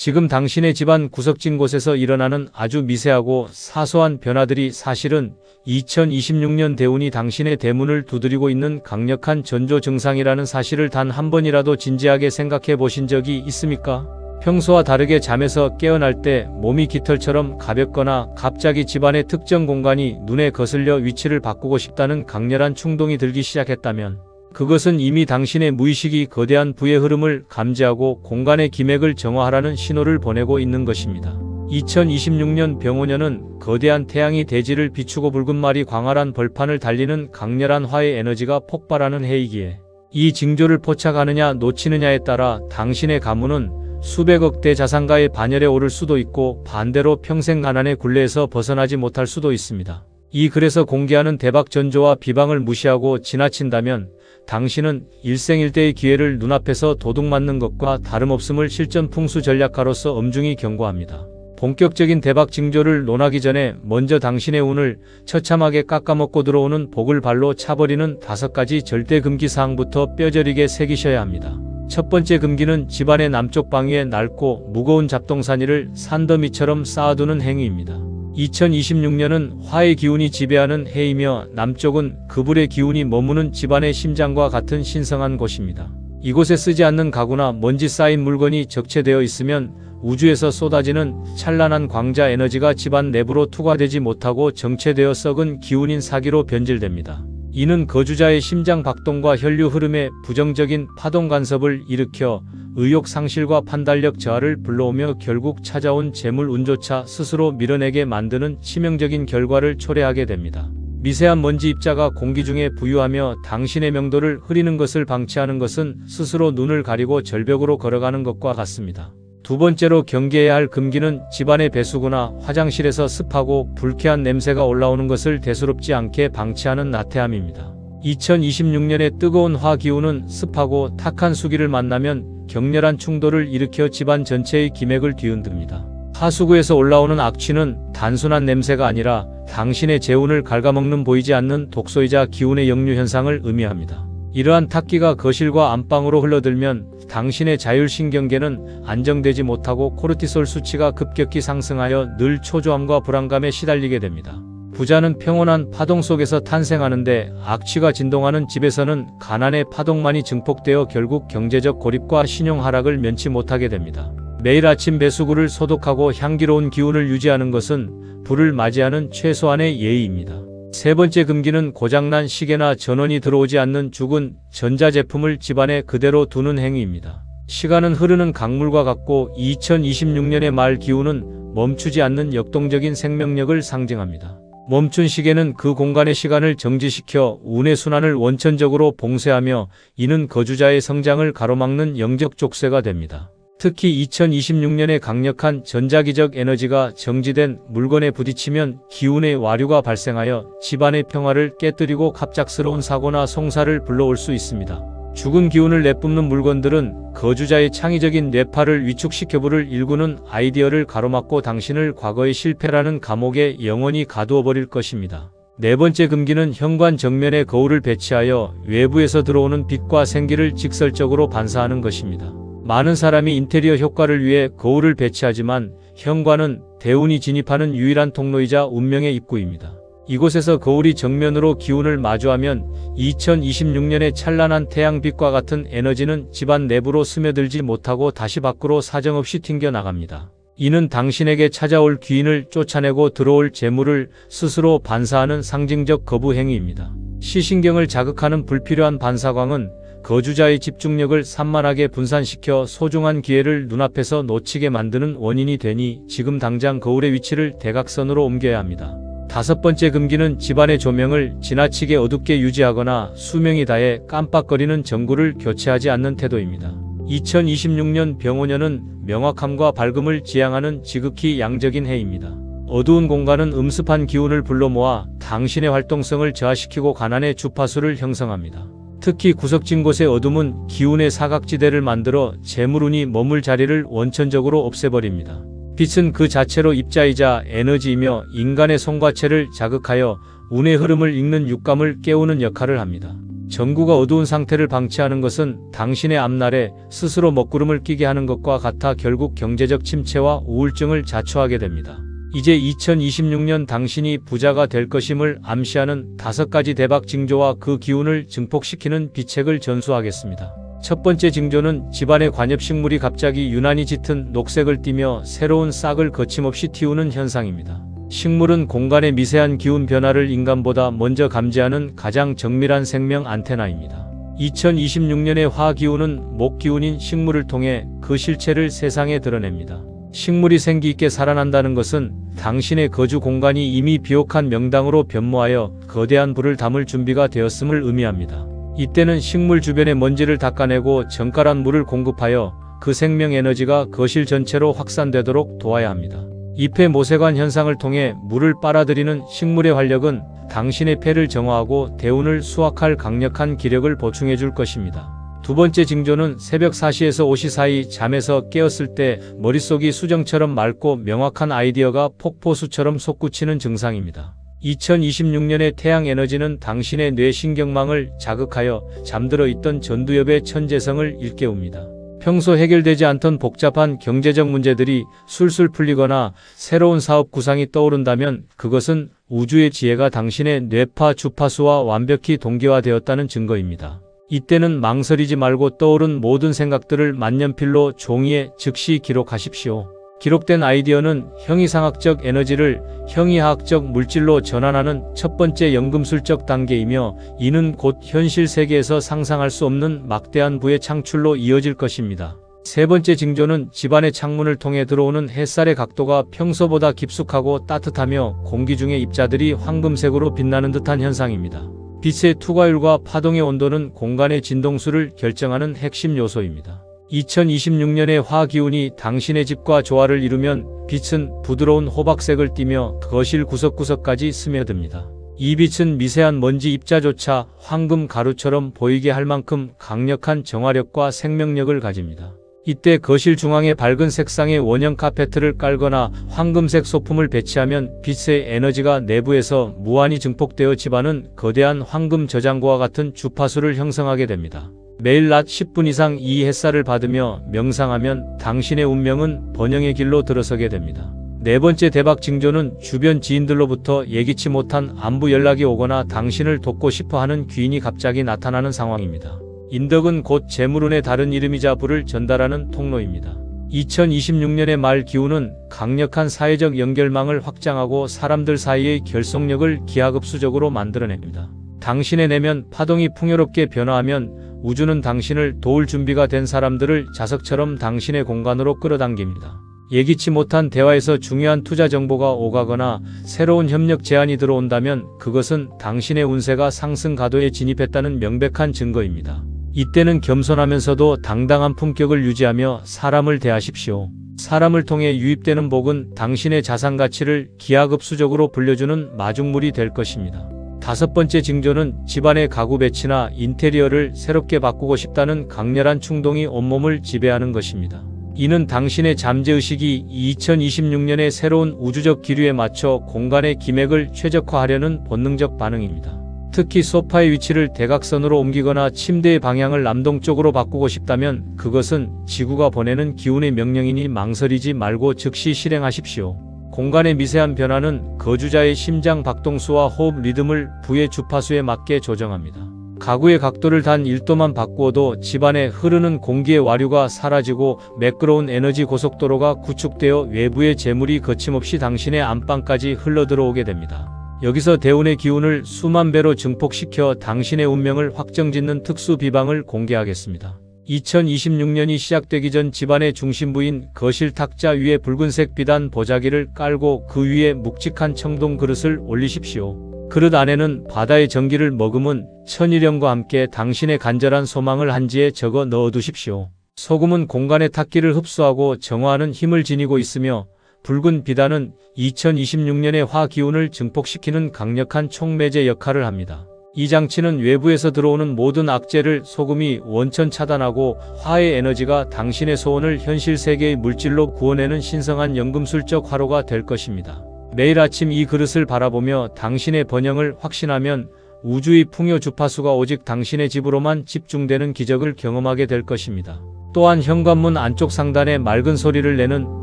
지금 당신의 집안 구석진 곳에서 일어나는 아주 미세하고 사소한 변화들이 사실은 2026년 대운이 당신의 대문을 두드리고 있는 강력한 전조 증상이라는 사실을 단 한 번이라도 진지하게 생각해 보신 적이 있습니까? 평소와 다르게 잠에서 깨어날 때 몸이 깃털처럼 가볍거나 갑자기 집안의 특정 공간이 눈에 거슬려 위치를 바꾸고 싶다는 강렬한 충동이 들기 시작했다면 그것은 이미 당신의 무의식이 거대한 부의 흐름을 감지하고 공간의 기맥을 정화하라는 신호를 보내고 있는 것입니다. 2026년 병오년은 거대한 태양이 대지를 비추고 붉은 말이 광활한 벌판을 달리는 강렬한 화의 에너지가 폭발하는 해이기에 이 징조를 포착하느냐 놓치느냐에 따라 당신의 가문은 수백억 대 자산가의 반열에 오를 수도 있고 반대로 평생 가난의 굴레에서 벗어나지 못할 수도 있습니다. 이 글에서 공개하는 대박 전조와 비방을 무시하고 지나친다면 당신은 일생일대의 기회를 눈앞에서 도둑맞는 것과 다름없음을 실전 풍수 전략가로서 엄중히 경고합니다. 본격적인 대박 징조를 논하기 전에 먼저 당신의 운을 처참하게 깎아먹고 들어오는 복을 발로 차버리는 다섯 가지 절대 금기 사항부터 뼈저리게 새기셔야 합니다. 첫 번째 금기는 집안의 남쪽 방위에 낡고 무거운 잡동사니를 산더미처럼 쌓아두는 행위입니다. 2026년은 화의 기운이 지배하는 해이며 남쪽은 그불의 기운이 머무는 집안의 심장과 같은 신성한 곳입니다. 이곳에 쓰지 않는 가구나 먼지 쌓인 물건이 적체되어 있으면 우주에서 쏟아지는 찬란한 광자 에너지가 집안 내부로 투과되지 못하고 정체되어 썩은 기운인 사기로 변질됩니다. 이는 거주자의 심장 박동과 혈류 흐름에 부정적인 파동 간섭을 일으켜 의욕 상실과 판단력 저하를 불러오며 결국 찾아온 재물 운조차 스스로 밀어내게 만드는 치명적인 결과를 초래하게 됩니다. 미세한 먼지 입자가 공기 중에 부유하며 당신의 명도를 흐리는 것을 방치하는 것은 스스로 눈을 가리고 절벽으로 걸어가는 것과 같습니다. 두 번째로 경계해야 할 금기는 집안의 배수구나 화장실에서 습하고 불쾌한 냄새가 올라오는 것을 대수롭지 않게 방치하는 나태함입니다. 2026년의 뜨거운 화 기운은 습하고 탁한 수기를 만나면 격렬한 충돌을 일으켜 집안 전체의 기맥을 뒤흔듭니다. 하수구에서 올라오는 악취는 단순한 냄새가 아니라 당신의 재운을 갉아먹는 보이지 않는 독소이자 기운의 역류 현상을 의미합니다. 이러한 탁기가 거실과 안방으로 흘러들면 당신의 자율신경계는 안정되지 못하고 코르티솔 수치가 급격히 상승하여 늘 초조함과 불안감에 시달리게 됩니다. 부자는 평온한 파동 속에서 탄생하는데 악취가 진동하는 집에서는 가난의 파동만이 증폭되어 결국 경제적 고립과 신용 하락을 면치 못하게 됩니다. 매일 아침 배수구를 소독하고 향기로운 기운을 유지하는 것은 불을 맞이하는 최소한의 예의입니다. 세 번째 금기는 고장난 시계나 전원이 들어오지 않는 죽은 전자제품을 집안에 그대로 두는 행위입니다. 시간은 흐르는 강물과 같고 2026년의 말 기운은 멈추지 않는 역동적인 생명력을 상징합니다. 멈춘 시계는 그 공간의 시간을 정지시켜 운의 순환을 원천적으로 봉쇄하며 이는 거주자의 성장을 가로막는 영적 족쇄가 됩니다. 특히 2026년에 강력한 전자기적 에너지가 정지된 물건에 부딪히면 기운의 와류가 발생하여 집안의 평화를 깨뜨리고 갑작스러운 사고나 송사를 불러올 수 있습니다. 죽은 기운을 내뿜는 물건들은 거주자의 창의적인 뇌파를 위축시켜 불을 일구는 아이디어를 가로막고 당신을 과거의 실패라는 감옥에 영원히 가두어 버릴 것입니다. 네 번째 금기는 현관 정면에 거울을 배치하여 외부에서 들어오는 빛과 생기를 직설적으로 반사하는 것입니다. 많은 사람이 인테리어 효과를 위해 거울을 배치하지만 현관은 대운이 진입하는 유일한 통로이자 운명의 입구입니다. 이곳에서 거울이 정면으로 기운을 마주하면 2026년의 찬란한 태양빛과 같은 에너지는 집안 내부로 스며들지 못하고 다시 밖으로 사정없이 튕겨나갑니다. 이는 당신에게 찾아올 귀인을 쫓아내고 들어올 재물을 스스로 반사하는 상징적 거부 행위입니다. 시신경을 자극하는 불필요한 반사광은 거주자의 집중력을 산만하게 분산시켜 소중한 기회를 눈앞에서 놓치게 만드는 원인이 되니 지금 당장 거울의 위치를 대각선으로 옮겨야 합니다. 다섯 번째 금기는 집안의 조명을 지나치게 어둡게 유지하거나 수명이 다해 깜빡거리는 전구를 교체하지 않는 태도입니다. 2026년 병오년은 명확함과 밝음을 지향하는 지극히 양적인 해입니다. 어두운 공간은 음습한 기운을 불러 모아 당신의 활동성을 저하시키고 가난의 주파수를 형성합니다. 특히 구석진 곳의 어둠은 기운의 사각지대를 만들어 재물운이 머물 자리를 원천적으로 없애버립니다. 빛은 그 자체로 입자이자 에너지이며 인간의 송과체를 자극하여 운의 흐름을 읽는 육감을 깨우는 역할을 합니다. 전구가 어두운 상태를 방치하는 것은 당신의 앞날에 스스로 먹구름을 끼게 하는 것과 같아 결국 경제적 침체와 우울증을 자초하게 됩니다. 이제 2026년 당신이 부자가 될 것임을 암시하는 다섯 가지 대박 징조와 그 기운을 증폭시키는 비책을 전수하겠습니다. 첫 번째 징조는 집안의 관엽식물이 갑자기 유난히 짙은 녹색을 띠며 새로운 싹을 거침없이 틔우는 현상입니다. 식물은 공간의 미세한 기운 변화를 인간보다 먼저 감지하는 가장 정밀한 생명 안테나입니다. 2026년의 화기운은 목기운인 식물을 통해 그 실체를 세상에 드러냅니다. 식물이 생기 있게 살아난다는 것은 당신의 거주 공간이 이미 비옥한 명당으로 변모하여 거대한 불을 담을 준비가 되었음을 의미합니다. 이때는 식물 주변의 먼지를 닦아내고 정갈한 물을 공급하여 그 생명 에너지가 거실 전체로 확산되도록 도와야 합니다. 잎의 모세관 현상을 통해 물을 빨아들이는 식물의 활력은 당신의 폐를 정화하고 대운을 수확할 강력한 기력을 보충해 줄 것입니다. 두 번째 징조는 새벽 4시에서 5시 사이 잠에서 깨었을 때 머릿속이 수정처럼 맑고 명확한 아이디어가 폭포수처럼 솟구치는 증상입니다. 2026년의 태양 에너지는 당신의 뇌신경망을 자극하여 잠들어 있던 전두엽의 천재성을 일깨웁니다. 평소 해결되지 않던 복잡한 경제적 문제들이 술술 풀리거나 새로운 사업 구상이 떠오른다면 그것은 우주의 지혜가 당신의 뇌파 주파수와 완벽히 동기화되었다는 증거입니다. 이때는 망설이지 말고 떠오른 모든 생각들을 만년필로 종이에 즉시 기록하십시오. 기록된 아이디어는 형이상학적 에너지를 형이하학적 물질로 전환하는 첫 번째 연금술적 단계이며 이는 곧 현실 세계에서 상상할 수 없는 막대한 부의 창출로 이어질 것입니다. 세 번째 징조는 집안의 창문을 통해 들어오는 햇살의 각도가 평소보다 깊숙하고 따뜻하며 공기 중에 입자들이 황금색으로 빛나는 듯한 현상입니다. 빛의 투과율과 파동의 온도는 공간의 진동수를 결정하는 핵심 요소입니다. 2026년의 화기운이 당신의 집과 조화를 이루면 빛은 부드러운 호박색을 띠며 거실 구석구석까지 스며듭니다. 이 빛은 미세한 먼지 입자조차 황금 가루처럼 보이게 할 만큼 강력한 정화력과 생명력을 가집니다. 이때 거실 중앙에 밝은 색상의 원형 카페트를 깔거나 황금색 소품을 배치하면 빛의 에너지가 내부에서 무한히 증폭되어 집안은 거대한 황금 저장고와 같은 주파수를 형성하게 됩니다. 매일 낮 10분 이상 이 햇살을 받으며 명상하면 당신의 운명은 번영의 길로 들어서게 됩니다. 네 번째 대박 징조는 주변 지인들로부터 예기치 못한 안부 연락이 오거나 당신을 돕고 싶어 하는 귀인이 갑자기 나타나는 상황입니다. 인덕은 곧 재물운의 다른 이름이자 부를 전달하는 통로입니다. 2026년의 말 기운은 강력한 사회적 연결망을 확장하고 사람들 사이의 결속력을 기하급수적으로 만들어냅니다. 당신의 내면 파동이 풍요롭게 변화하면 우주는 당신을 도울 준비가 된 사람들을 자석처럼 당신의 공간으로 끌어당깁니다. 예기치 못한 대화에서 중요한 투자 정보가 오가거나 새로운 협력 제안이 들어온다면 그것은 당신의 운세가 상승 가도에 진입했다는 명백한 증거입니다. 이때는 겸손하면서도 당당한 품격을 유지하며 사람을 대하십시오. 사람을 통해 유입되는 복은 당신의 자산 가치를 기하급수적으로 불려주는 마중물이 될 것입니다. 다섯 번째 징조는 집안의 가구 배치나 인테리어를 새롭게 바꾸고 싶다는 강렬한 충동이 온몸을 지배하는 것입니다. 이는 당신의 잠재의식이 2026년의 새로운 우주적 기류에 맞춰 공간의 기맥을 최적화하려는 본능적 반응입니다. 특히 소파의 위치를 대각선으로 옮기거나 침대의 방향을 남동쪽으로 바꾸고 싶다면 그것은 지구가 보내는 기운의 명령이니 망설이지 말고 즉시 실행하십시오. 공간의 미세한 변화는 거주자의 심장 박동수와 호흡 리듬을 부의 주파수에 맞게 조정합니다. 가구의 각도를 단 1도만 바꾸어도 집안에 흐르는 공기의 와류가 사라지고 매끄러운 에너지 고속도로가 구축되어 외부의 재물이 거침없이 당신의 안방까지 흘러들어오게 됩니다. 여기서 대운의 기운을 수만 배로 증폭시켜 당신의 운명을 확정짓는 특수 비방을 공개하겠습니다. 2026년이 시작되기 전 집안의 중심부인 거실 탁자 위에 붉은색 비단 보자기를 깔고 그 위에 묵직한 청동 그릇을 올리십시오. 그릇 안에는 바다의 전기를 머금은 천일염과 함께 당신의 간절한 소망을 한지에 적어 넣어두십시오. 소금은 공간의 탁기를 흡수하고 정화하는 힘을 지니고 있으며 붉은 비단은 2026년의 화 기운을 증폭시키는 강력한 촉매제 역할을 합니다. 이 장치는 외부에서 들어오는 모든 악재를 소금이 원천 차단하고 화의 에너지가 당신의 소원을 현실 세계의 물질로 구워내는 신성한 연금술적 화로가 될 것입니다. 매일 아침 이 그릇을 바라보며 당신의 번영을 확신하면 우주의 풍요 주파수가 오직 당신의 집으로만 집중되는 기적을 경험하게 될 것입니다. 또한 현관문 안쪽 상단에 맑은 소리를 내는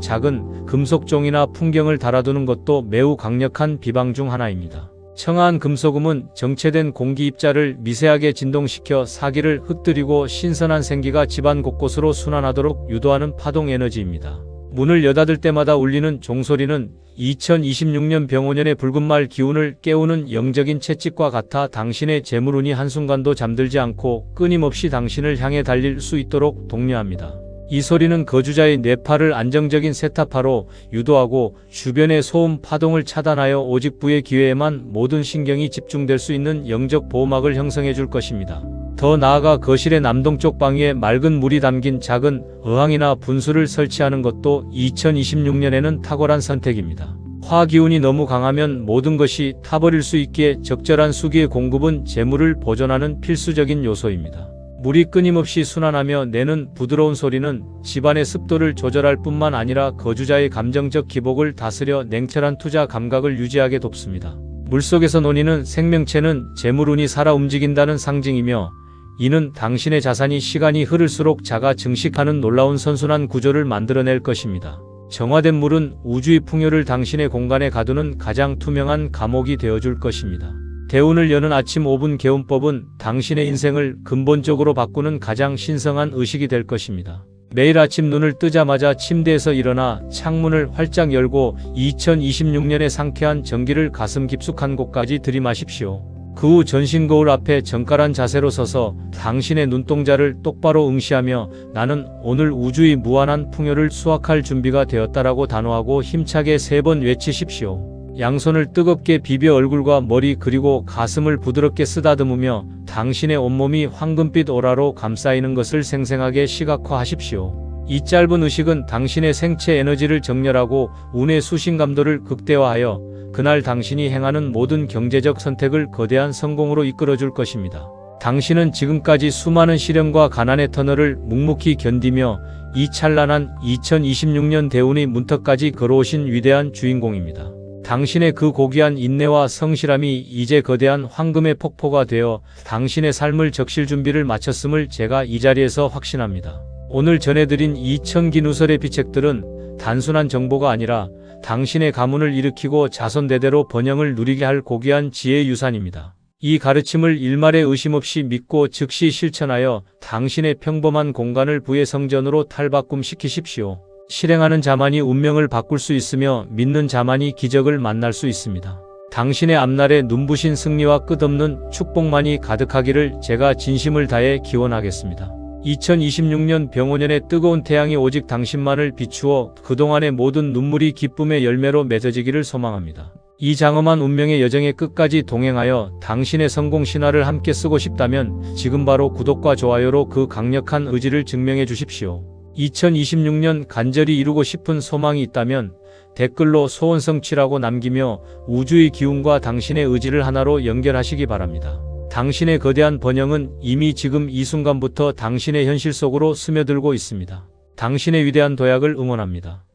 작은 금속종이나 풍경을 달아두는 것도 매우 강력한 비방 중 하나입니다. 청아한 금속음은 정체된 공기 입자를 미세하게 진동시켜 사기를 흩뜨리고 신선한 생기가 집안 곳곳으로 순환하도록 유도하는 파동 에너지입니다. 문을 여닫을 때마다 울리는 종소리는 2026년 병오년의 붉은 말 기운을 깨우는 영적인 채찍과 같아 당신의 재물운이 한순간도 잠들지 않고 끊임없이 당신을 향해 달릴 수 있도록 독려합니다. 이 소리는 거주자의 뇌파를 안정적인 세타파로 유도하고 주변의 소음 파동을 차단하여 오직 부의 기회에만 모든 신경이 집중될 수 있는 영적 보호막을 형성해 줄 것입니다. 더 나아가 거실의 남동쪽 방 위에 맑은 물이 담긴 작은 어항이나 분수를 설치하는 것도 2026년에는 탁월한 선택입니다. 화 기운이 너무 강하면 모든 것이 타버릴 수 있기에 적절한 수기의 공급은 재물을 보존하는 필수적인 요소입니다. 물이 끊임없이 순환하며 내는 부드러운 소리는 집안의 습도를 조절할 뿐만 아니라 거주자의 감정적 기복을 다스려 냉철한 투자 감각을 유지하게 돕습니다. 물속에서 논이는 생명체는 재물운이 살아 움직인다는 상징이며 이는 당신의 자산이 시간이 흐를수록 자가 증식하는 놀라운 선순환 구조를 만들어낼 것입니다. 정화된 물은 우주의 풍요를 당신의 공간에 가두는 가장 투명한 감옥이 되어줄 것입니다. 대운을 여는 아침 5분 개운법은 당신의 인생을 근본적으로 바꾸는 가장 신성한 의식이 될 것입니다. 매일 아침 눈을 뜨자마자 침대에서 일어나 창문을 활짝 열고 2026년의 상쾌한 전기를 가슴 깊숙한 곳까지 들이마십시오. 그 후 전신 거울 앞에 정갈한 자세로 서서 당신의 눈동자를 똑바로 응시하며 나는 오늘 우주의 무한한 풍요를 수확할 준비가 되었다라고 단호하고 힘차게 세 번 외치십시오. 양손을 뜨겁게 비벼 얼굴과 머리 그리고 가슴을 부드럽게 쓰다듬으며 당신의 온몸이 황금빛 오라로 감싸이는 것을 생생하게 시각화하십시오. 이 짧은 의식은 당신의 생체 에너지를 정렬하고 운의 수신감도를 극대화하여 그날 당신이 행하는 모든 경제적 선택을 거대한 성공으로 이끌어줄 것입니다. 당신은 지금까지 수많은 시련과 가난의 터널을 묵묵히 견디며 이 찬란한 2026년 대운의 문턱까지 걸어오신 위대한 주인공입니다. 당신의 그 고귀한 인내와 성실함이 이제 거대한 황금의 폭포가 되어 당신의 삶을 적실 준비를 마쳤음을 제가 이 자리에서 확신합니다. 오늘 전해드린 이 천기 누설의 비책들은 단순한 정보가 아니라 당신의 가문을 일으키고 자손대대로 번영을 누리게 할 고귀한 지혜의 유산입니다. 이 가르침을 일말의 의심 없이 믿고 즉시 실천하여 당신의 평범한 공간을 부의 성전으로 탈바꿈시키십시오. 실행하는 자만이 운명을 바꿀 수 있으며 믿는 자만이 기적을 만날 수 있습니다. 당신의 앞날에 눈부신 승리와 끝없는 축복만이 가득하기를 제가 진심을 다해 기원하겠습니다. 2026년 병오년의 뜨거운 태양이 오직 당신만을 비추어 그동안의 모든 눈물이 기쁨의 열매로 맺어지기를 소망합니다. 이 장엄한 운명의 여정에 끝까지 동행하여 당신의 성공 신화를 함께 쓰고 싶다면 지금 바로 구독과 좋아요로 그 강력한 의지를 증명해 주십시오. 2026년 간절히 이루고 싶은 소망이 있다면 댓글로 소원 성취라고 남기며 우주의 기운과 당신의 의지를 하나로 연결하시기 바랍니다. 당신의 거대한 번영은 이미 지금 이 순간부터 당신의 현실 속으로 스며들고 있습니다. 당신의 위대한 도약을 응원합니다.